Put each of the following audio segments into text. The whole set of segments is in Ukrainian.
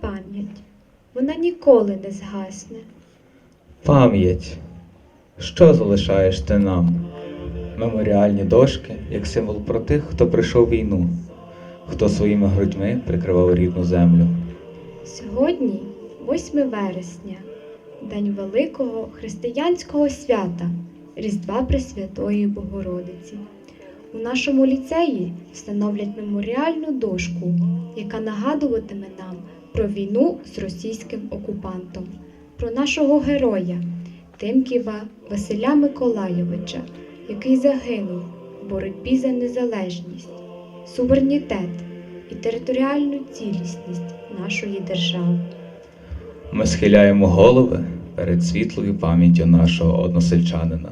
пам'ять. Вона ніколи не згасне. Пам'ять. Що залишаєш ти нам? Меморіальні дошки як символ про тих, хто прийшов війну, хто своїми грудьми прикривав рідну землю. Сьогодні 8 вересня, день великого християнського свята Різдва Пресвятої Богородиці. У нашому ліцеї встановлять меморіальну дошку, яка нагадуватиме нам про війну з російським окупантом, про нашого героя Тимківа Василя Миколайовича, який загинув в боротьбі за незалежність, суверенітет і територіальну цілісність нашої держави. Ми схиляємо голови перед світлою пам'яттю нашого односельчанина,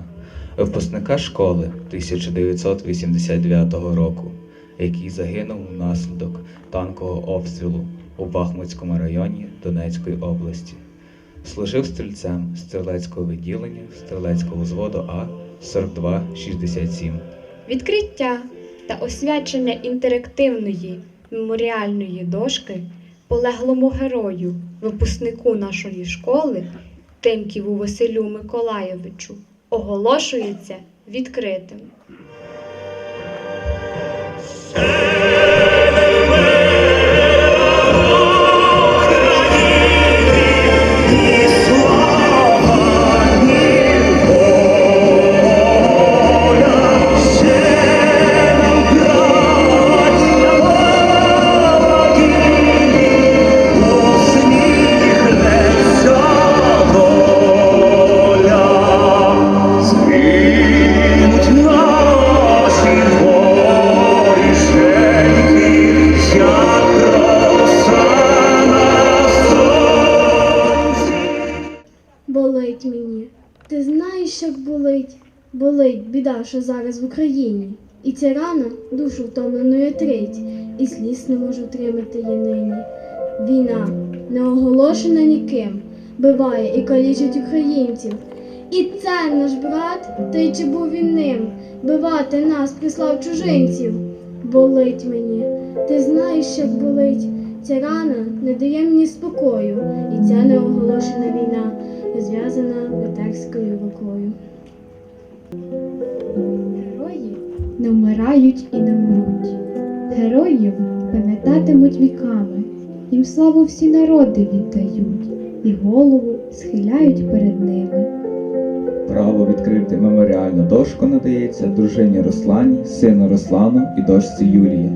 випускника школи 1989 року, який загинув внаслідок танкового обстрілу у Бахмутському районі Донецької області. Служив стрільцем стрілецького відділення стрілецького взводу А 4267. Відкриття та освячення інтерактивної меморіальної дошки полеглому герою, випускнику нашої школи Тимківу Василю Миколайовичу оголошується відкритим. Що зараз в Україні. І ця рана душу втомленою трить, і сліз не можу тримати я нині. Війна, не оголошена ніким, биває і калічить українців. І це наш брат, та й чи був він ним, бивати нас прислав чужинців. Болить мені, ти знаєш, як болить. Ця рана не дає мені спокою, і ця неоголошена війна зв'язана братерською рукою. Герої не вмирають і не мруть. Героїв пам'ятатимуть віками, їм славу всі народи віддають, і голову схиляють перед ними. Право відкрити меморіальну дошку надається дружині Руслані, сину Руслану і дочці Юлії.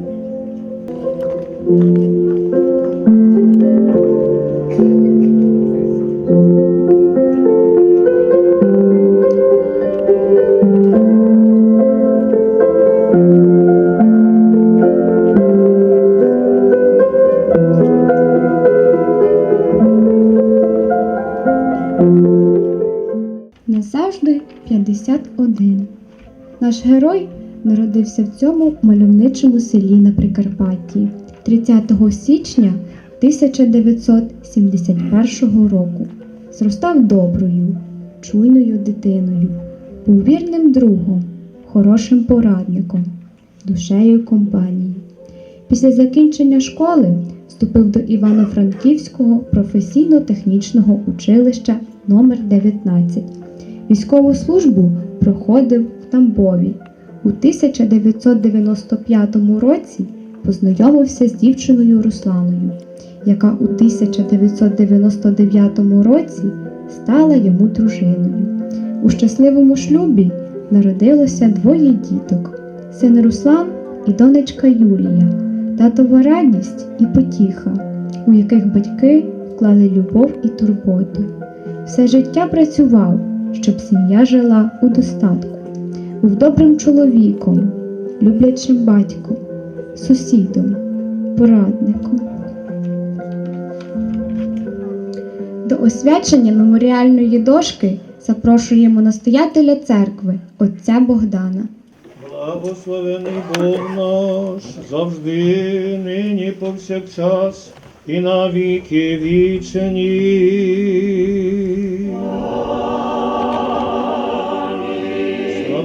Назавжди 51. Наш герой народився в цьому мальовничому селі на Прикарпатті 30 січня 1971 року. Зростав доброю, чуйною дитиною, був вірним другом, хорошим порадником, душею компанії. Після закінчення школи вступив до Івано-Франківського професійно-технічного училища номер 19 Військову службу проходив в Тамбові. У 1995 році познайомився з дівчиною Русланою, яка у 1999 році стала йому дружиною. У щасливому шлюбі народилося двоє діток: син Руслан і донечка Юлія, татова радість і потіха, у яких батьки вклали любов і турботу. Все життя працював, щоб сім'я жила у достатку. був добрим чоловіком, люблячим батьком, сусідом, порадником. До освячення меморіальної дошки запрошуємо настоятеля церкви отця Богдана. Благословений Бог наш, завжди, нині повсякчас і на віки вічені.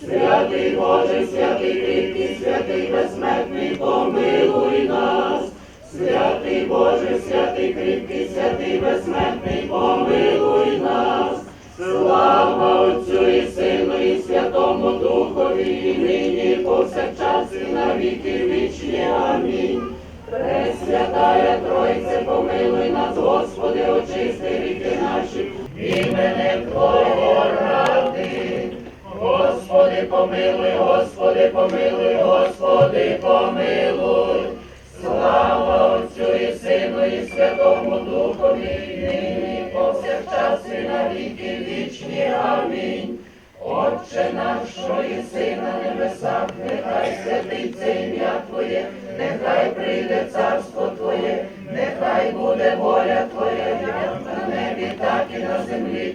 Святий Боже, святий Ти, святий безсмертний, помилуй нас, святий Боже, святий кріпкий, святий безсмертний, помилуй нас, слава Отцю і Сину, і Святому Духові, і нині, повсякчас, і на віки вічні. Амінь. Пресвятая Тройце, помилуй нас, Господи, очисти віки наші, іменем Твого. Господи, помилуй, Господи, помилуй, Господи, помилуй, слава Отцю і Сину, і Святому Духові, нині, повсякчас, і на віки вічні. Амінь. Отче наш, що єси небесах, нехай святиться ім'я Твоє, нехай прийде царство Твоє, нехай буде воля Твоя, як на небі, так і на землі.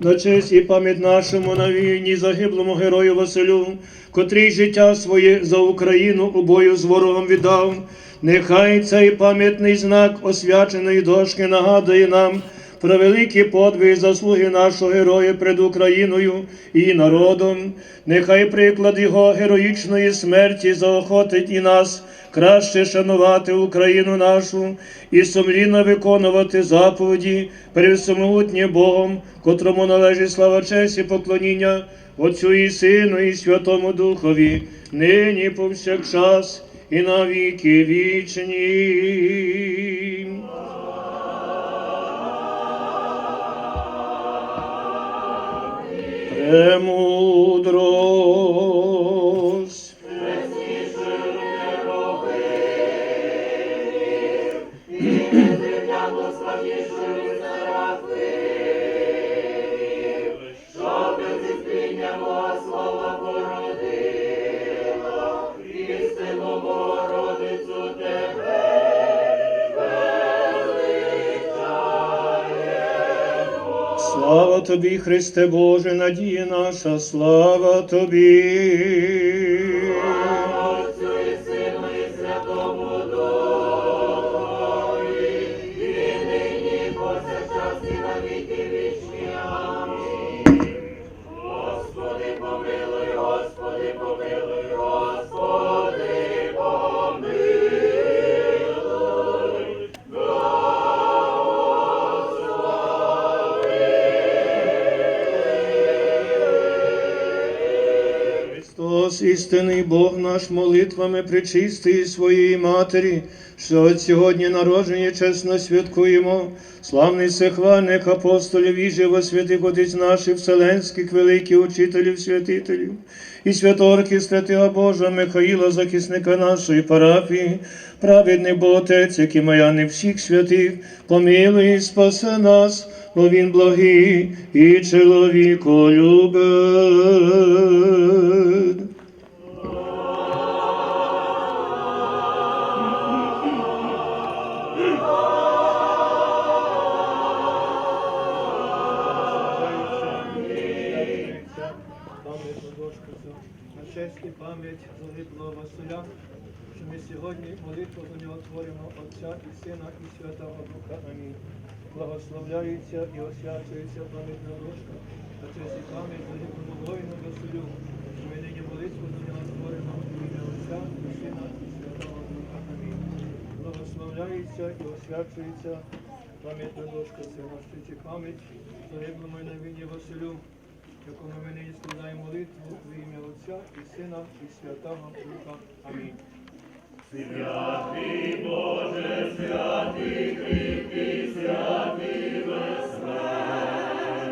на честь і пам'ять нашому на війні загиблому герою Василю, котрий життя своє за Україну у бою з ворогом віддав. Нехай цей пам'ятний знак освяченої дошки нагадує нам про великі подвиги заслуги нашого героя перед Україною і народом. Нехай приклад його героїчної смерті заохотить і нас краще шанувати Україну нашу і сумлінно виконувати заповіді перед всемогутнім Богом, котрому належить слава честь і поклоніння Отцю і Сину, і Святому Духові, нині повсякчас і на віки вічні. Премудрость. Слава тобі, Христе Боже, надія наша, слава тобі. Істинний Бог наш, молитвами причистої своєї Матері, що от сьогодні народження чесно святкуємо, славний всехвальник апостолів і живо святих отець наших вселенських великих учителів, святителів, і святого архістратига Божа Михаїла, захисника нашої парафії, праведний Бог Отець, який мая не всіх святих, помилуй і спасе нас, бо він благий і чоловіколюбець. Пам'ятну сьогодні молитву за нього творимо Отця і Сина і Святого Духа. Амінь. Благословляється і освячується пам'ятна дошка, на честь і пам'ять загиблого воїну Василю, ми нині молитву за нього творимо ім'я Отця і Сина і Святого Духа. Амінь. Благословляється і освячується пам'ятна дошка, це на честь пам'ять загиблому на війні Василю, якому ми нині складаємо молитву в ім'я Отця і Сина і Святого Духа. Амінь. Святий Боже, святий кріпкий, святий веселий.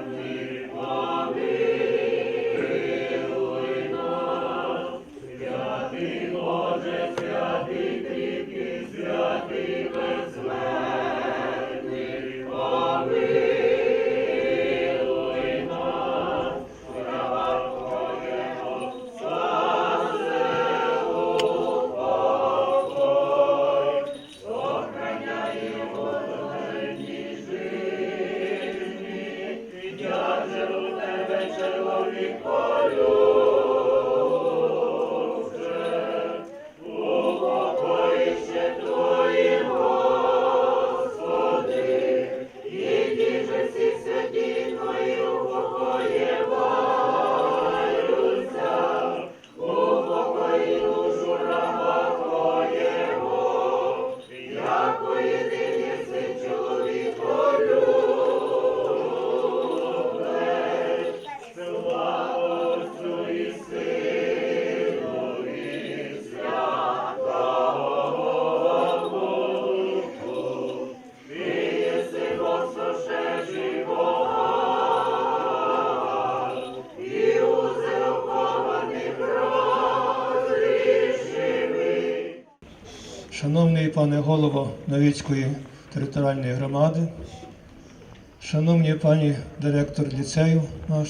Шановний пане голово Новицької територіальної громади, шановні пані директор ліцею наш,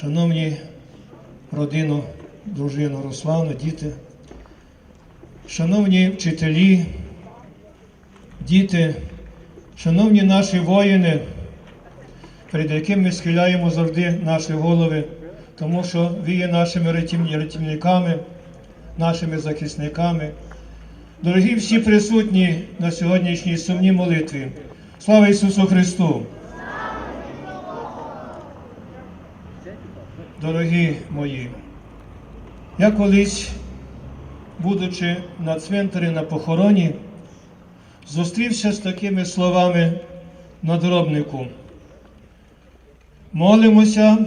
шановні родину, дружину Руслану, діти, шановні вчителі, діти, шановні наші воїни, перед якими ми схиляємо завжди наші голови, тому що ви є нашими рятівниками, нашими захисниками. Дорогі всі присутні на сьогоднішній сумній молитві. Слава Ісусу Христу! Дорогі мої, я колись, будучи на цвинтарі на похороні, зустрівся з такими словами надробнику. Молимося,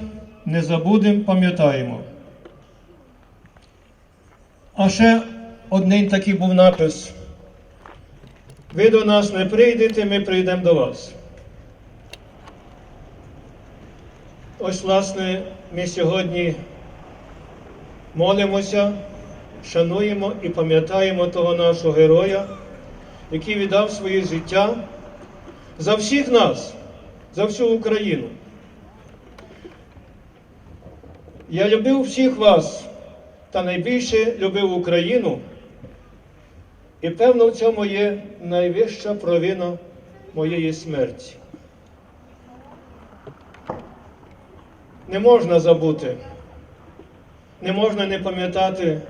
не забудемо, пам'ятаємо. А ще один такий був напис. Ви до нас не прийдете, ми прийдемо до вас. Ось, власне, ми сьогодні молимося, шануємо і пам'ятаємо того нашого героя, який віддав своє життя за всіх нас, за всю Україну. Я любив всіх вас, та найбільше любив Україну. І певно в цьому є найвища провина моєї смерті. Не можна забути, не можна не пам'ятати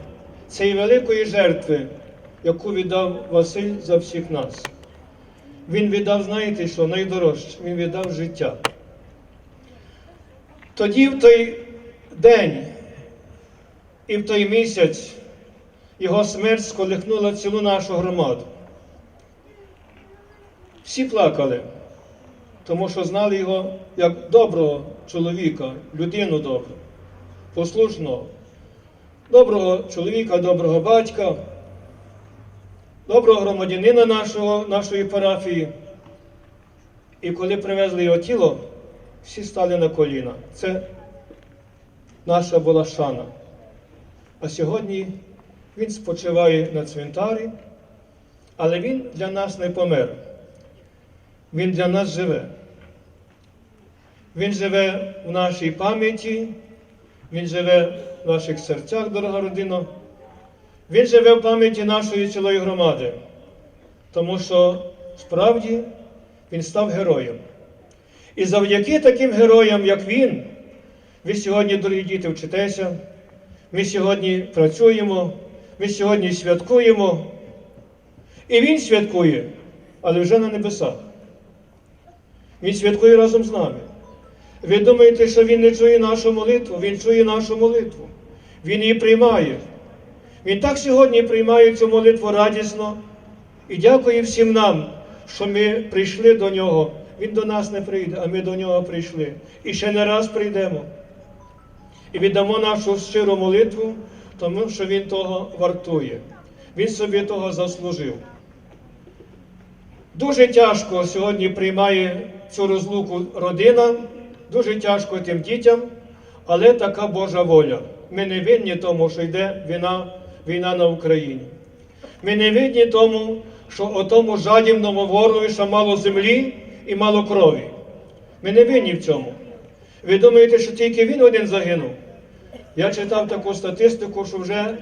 цієї великої жертви, яку віддав Василь за всіх нас. Він віддав, знаєте що, найдорожче, він віддав життя. Тоді, в той день і в той місяць, його смерть сколихнула цілу нашу громаду. Всі плакали, тому що знали його як доброго чоловіка, людину добру, послушного, доброго чоловіка, доброго батька, доброго громадянина нашого, нашої парафії. І коли привезли його тіло, всі стали на коліна. Це наша була шана. А сьогодні він спочиває на цвинтарі, але він для нас не помер. Він для нас живе. Він живе в нашій пам'яті, він живе в наших серцях, дорога родина. Він живе в пам'яті нашої цілої громади, тому що справді він став героєм. І завдяки таким героям, як він, Ви сьогодні, дорогі діти, вчитеся, ми сьогодні працюємо, ми сьогодні святкуємо. І Він святкує, але вже на небесах. Він святкує разом з нами. Ви думаєте, що Він не чує нашу молитву? Він чує нашу молитву. Він її приймає. Він так сьогодні приймає цю молитву радісно і дякує всім нам, що ми прийшли до нього. Він до нас не прийде, а ми до нього прийшли. І ще не раз прийдемо. І віддамо нашу щиру молитву, тому що Він того вартує. Він собі того заслужив. Дуже тяжко сьогодні приймає цю розлуку родина, дуже тяжко тим дітям, але така Божа воля. Ми не винні тому, що йде війна, війна на Україні. Ми не винні тому, що отому жадібному ворогові ще мало землі і мало крові. Ми не винні в цьому. Ви думаєте, що тільки він один загинув? Я читав таку статистику, що вже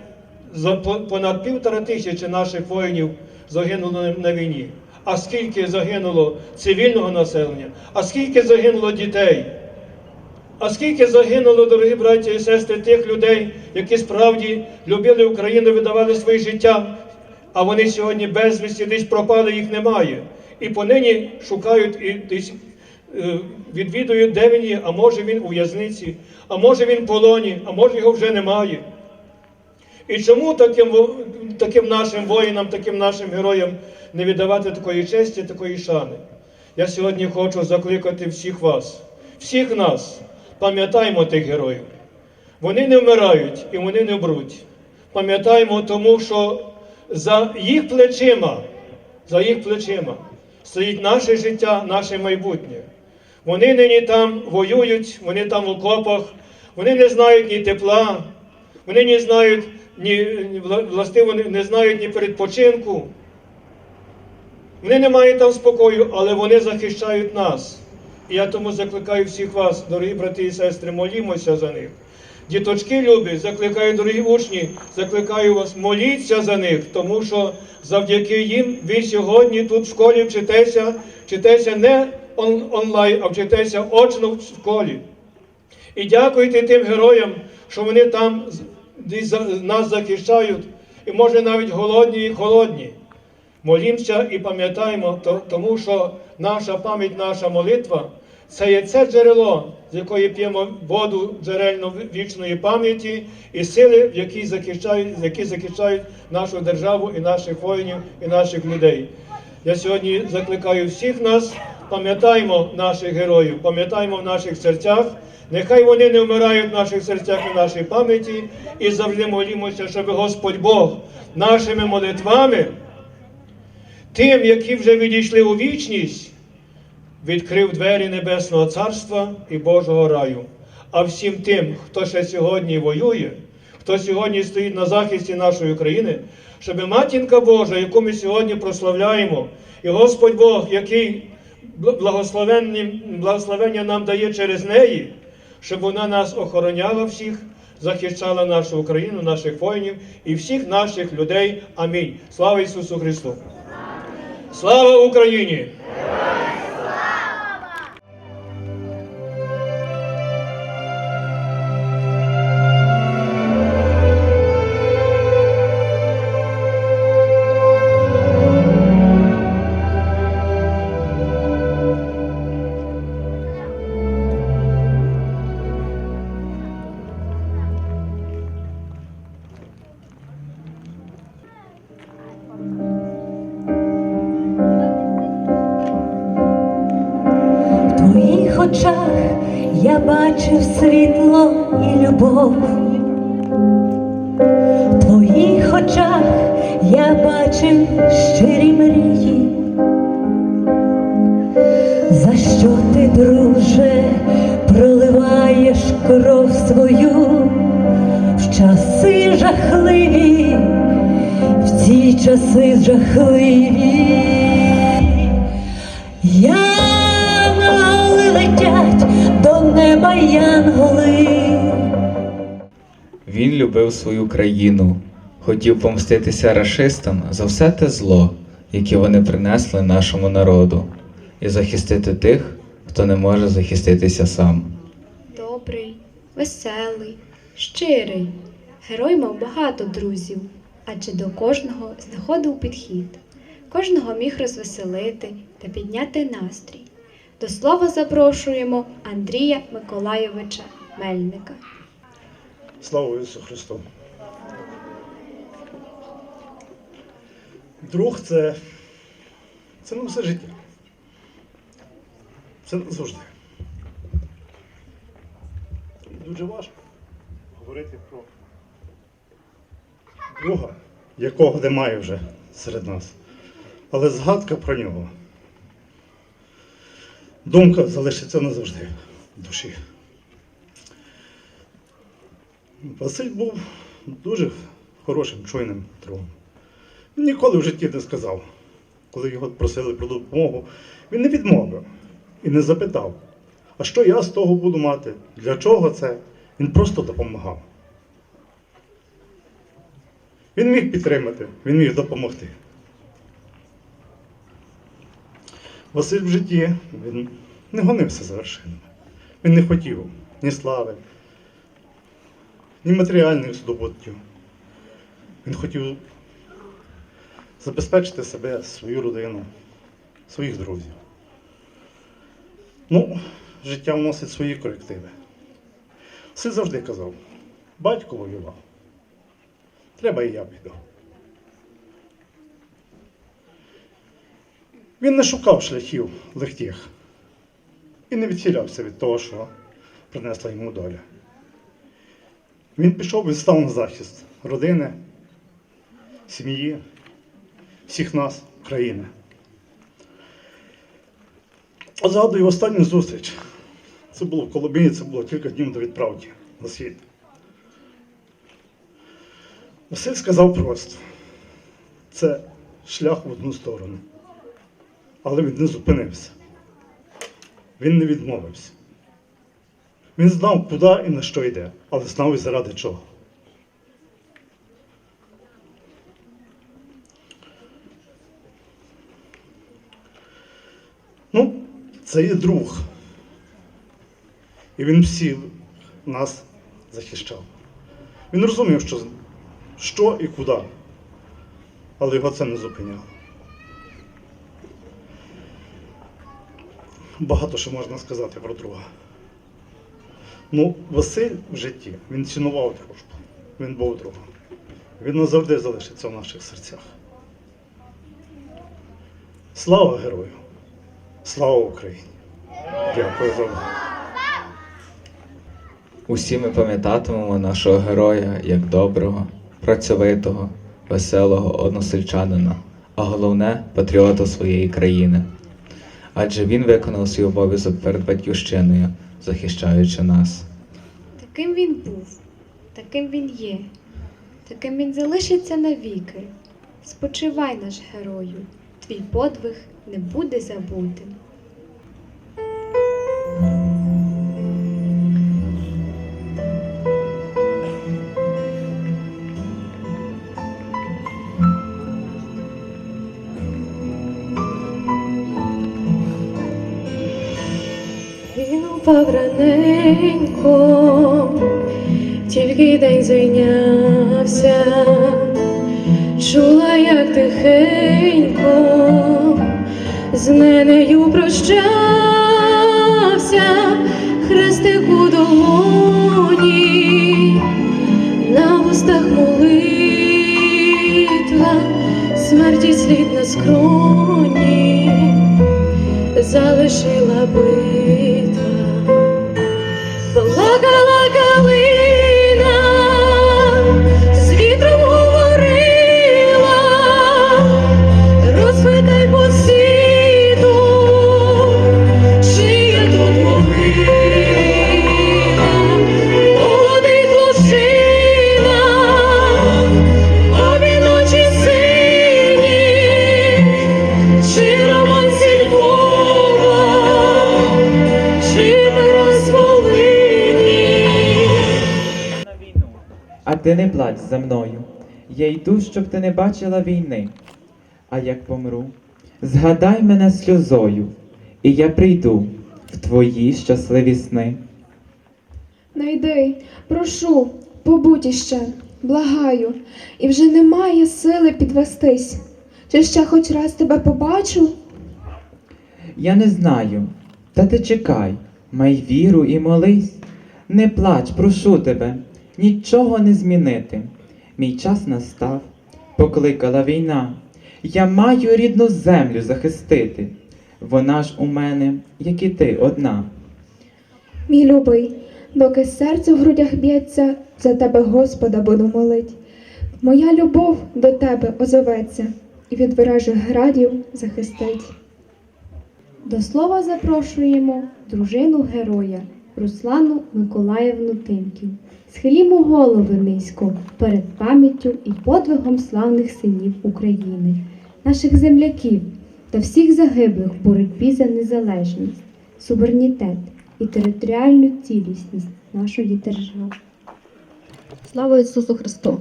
понад півтора тисячі наших воїнів загинуло на війні. А скільки загинуло цивільного населення, а скільки загинуло дітей? А скільки загинуло, дорогі браті і сестри, тих людей, які справді любили Україну, видавали своє життя, а вони сьогодні безвісті десь пропали, їх немає. І понині шукають і десь е, відвідують, де він є, а може він у в'язниці, а може він в полоні, а може його вже немає. І чому таким, таким нашим воїнам, таким нашим героям не віддавати такої честі, такої шани? Я сьогодні хочу закликати всіх вас, всіх нас, пам'ятаймо тих героїв. Вони не вмирають і вони не вмруть. Пам'ятаймо, тому що за їх плечима, за їх плечима стоїть наше життя, наше майбутнє. Вони нині там воюють, вони там в окопах, вони не знають ні тепла, вони не знають ні властиво не знають ні передпочинку. Вони не мають там спокою, але вони захищають нас. І я тому закликаю всіх вас, дорогі брати і сестри, молімося за них. Діточки любі, закликаю, дорогі учні, закликаю вас, моліться за них, тому що завдяки їм ви сьогодні тут в школі вчитеся, вчитеся не он- онлайн, а вчитеся очно в школі. І дякуйте тим героям, що вони там нас захищають, і може навіть голодні і холодні. Молімося і пам'ятаємо, то- тому що наша пам'ять, наша молитва це є це джерело, з якої п'ємо воду джерельно вічної пам'яті і сили, які захищають, які захищають нашу державу і наших воїнів, і наших людей. Я сьогодні закликаю всіх нас, пам'ятаємо наших героїв, пам'ятаємо в наших серцях. Нехай вони не вмирають в наших серцях і нашій пам'яті, і завжди молімося, щоб Господь Бог нашими молитвами тим, які вже відійшли у вічність, відкрив двері Небесного Царства і Божого раю. А всім тим, хто ще сьогодні воює, хто сьогодні стоїть на захисті нашої країни, щоб матінка Божа, яку ми сьогодні прославляємо, і Господь Бог, який благословення нам дає через неї, щоб вона нас охороняла всіх, захищала нашу Україну, наших воїнів і всіх наших людей. Амінь. Слава Ісусу Христу! Слава Україні! Бачив світло і любов. В твоїх очах я бачив щирі мрії. За що ти, друже, проливаєш кров свою в часи жахливі, в ці часи жахливі. Янголи. Він любив свою країну, хотів помститися рашистам за все те зло, яке вони принесли нашому народу, і захистити тих, хто не може захиститися сам. Добрий, веселий, щирий. Герой мав багато друзів, адже до кожного знаходив підхід. Кожного міг розвеселити та підняти настрій. До слова запрошуємо Андрія Миколайовича Мельника. Слава Ісусу Христу! Друг це, це не все життя. Це завжди. Дуже важко говорити про друга, якого немає вже серед нас. Але згадка про нього. Думка залишиться назавжди в душі. Василь був дуже хорошим, чуйним другом. Він ніколи в житті не сказав, коли його просили про допомогу, він не відмовив і не запитав, а що я з того буду мати? Для чого це? Він просто допомагав. Він міг підтримати, він міг допомогти. Василь в житті він не гонився за вершинами. Він не хотів ні слави, ні матеріальних здобутків. Він хотів забезпечити себе, свою родину, своїх друзів. Ну, життя вносить свої корективи. Все завжди казав, батько воював. Треба і я піду. Він не шукав шляхів легких і не відхилявся від того, що принесла йому доля. Він пішов і став на захист родини, сім'ї, всіх нас, країни. А згадую останню зустріч. Це було в Коломиї, це було кілька днів до відправки на світ. Василь сказав просто: це шлях в одну сторону. Але він не зупинився. Він не відмовився. Він знав, куди і на що йде, але знав і заради чого. Ну, це є друг. І він всіх нас захищав. Він розумів, що, що і куди, але його це не зупиняло. Багато що можна сказати про друга. Ну, Василь в житті, він цінував дружбу. Він був другом. Він назавжди залишиться в наших серцях. Слава герою! Слава Україні! Дякую за увагу. Усі ми пам'ятатимемо нашого героя як доброго, працьовитого, веселого односельчанина, а головне патріота своєї країни. Адже він виконав свій обов'язок перед батьківщиною, захищаючи нас. Таким він був, таким він є, таким він залишиться навіки. Спочивай, наш герою, твій подвиг не буде забутим. Він раненько, тільки день зайнявся, чула, як тихенько з ненею прощався, хрестик у долоні, на вустах молитва, смерті слід на скроні залишила битва, ти за мною. Я йду, щоб ти не бачила війни. А як помру, згадай мене сльозою, і я прийду в твої щасливі сни. Не йди, прошу, побудь іще, благаю, і вже немає сили підвестись. Чи ще хоч раз тебе побачу? Я не знаю. Та ти чекай, май віру і молись. Не плач, прошу тебе, нічого не змінити. Мій час настав, покликала війна. Я маю рідну землю захистити. Вона ж у мене, як і ти, одна. Мій любий, доки серце в грудях б'ється, за тебе Господа буду молить. Моя любов до тебе озоветься і від ворожих градів захистить. До слова запрошуємо дружину героя Руслану Миколаївну Тимків. Схилімо голови низько перед пам'яттю і подвигом славних синів України, наших земляків та всіх загиблих в боротьбі за незалежність, суверенітет і територіальну цілісність нашої держави. Слава Ісусу Христу!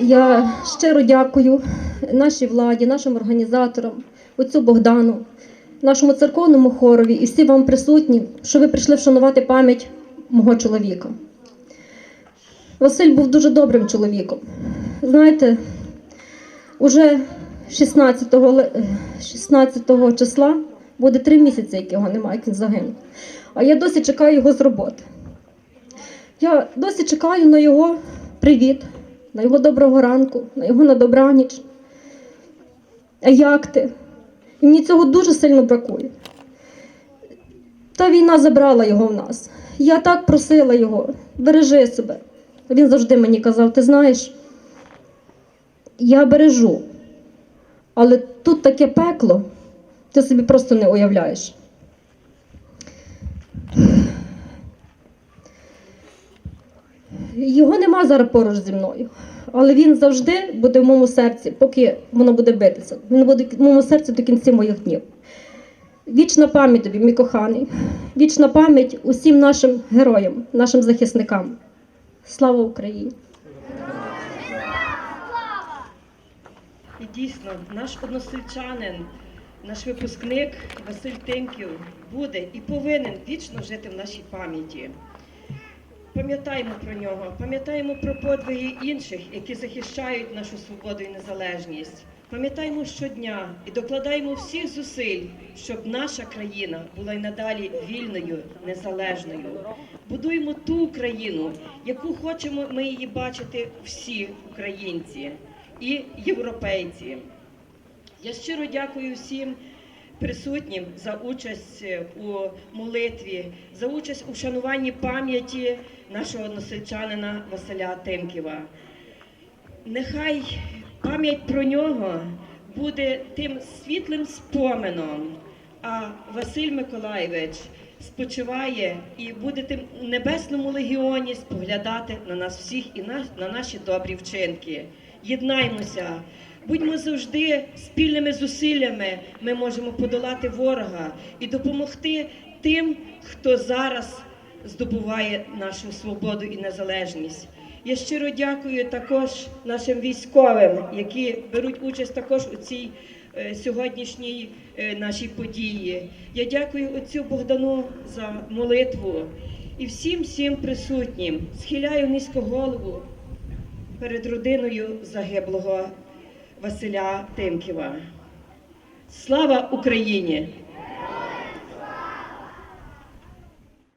Я щиро дякую нашій владі, нашим організаторам, отцю Богдану, нашому церковному хорові і всім вам присутні, що ви прийшли вшанувати пам'ять мого чоловіка. Василь був дуже добрим чоловіком. Знаєте, уже 16, ли- 16 числа буде три місяці, як його немає, як він загинув. А я досі чекаю його з роботи. Я досі чекаю на його привіт, на його доброго ранку, на його на добраніч. А як ти? І мені цього дуже сильно бракує. Та війна забрала його в нас. Я так просила його, бережи себе. Він завжди мені казав: ти знаєш, я бережу, але тут таке пекло, ти собі просто не уявляєш. Його нема зараз поруч зі мною, але він завжди буде в моєму серці, поки воно буде битися. Він буде в моєму серці до кінця моїх днів. Вічна пам'ять тобі, мій коханий, вічна пам'ять усім нашим героям, нашим захисникам. Слава Україні! І дійсно, наш односельчанин, наш випускник Василь Тимків буде і повинен вічно жити в нашій пам'яті. Пам'ятаємо про нього, пам'ятаємо про подвиги інших, які захищають нашу свободу і незалежність. Пам'ятаємо щодня і докладаємо всіх зусиль, щоб наша країна була й надалі вільною, незалежною. Будуємо ту Україну, яку хочемо ми її бачити всі українці і європейці. Я щиро дякую всім присутнім за участь е, у молитві, за участь у вшануванні пам'яті нашого односельчанина Василя Тимківа. Нехай пам'ять про нього буде тим світлим споменом, а Василь Миколайович спочиває і буде тим небесному легіоні споглядати на нас всіх і на, на наші добрі вчинки. Єднаймося, будьмо завжди спільними зусиллями. Ми можемо подолати ворога і допомогти тим, хто зараз здобуває нашу свободу і незалежність. Я щиро дякую також нашим військовим, які беруть участь також у цій е, сьогоднішній е, нашій події. Я дякую отцю Богдану за молитву і всім всім присутнім. Схиляю низько голову перед родиною загиблого Василя Тимківа. Слава Україні!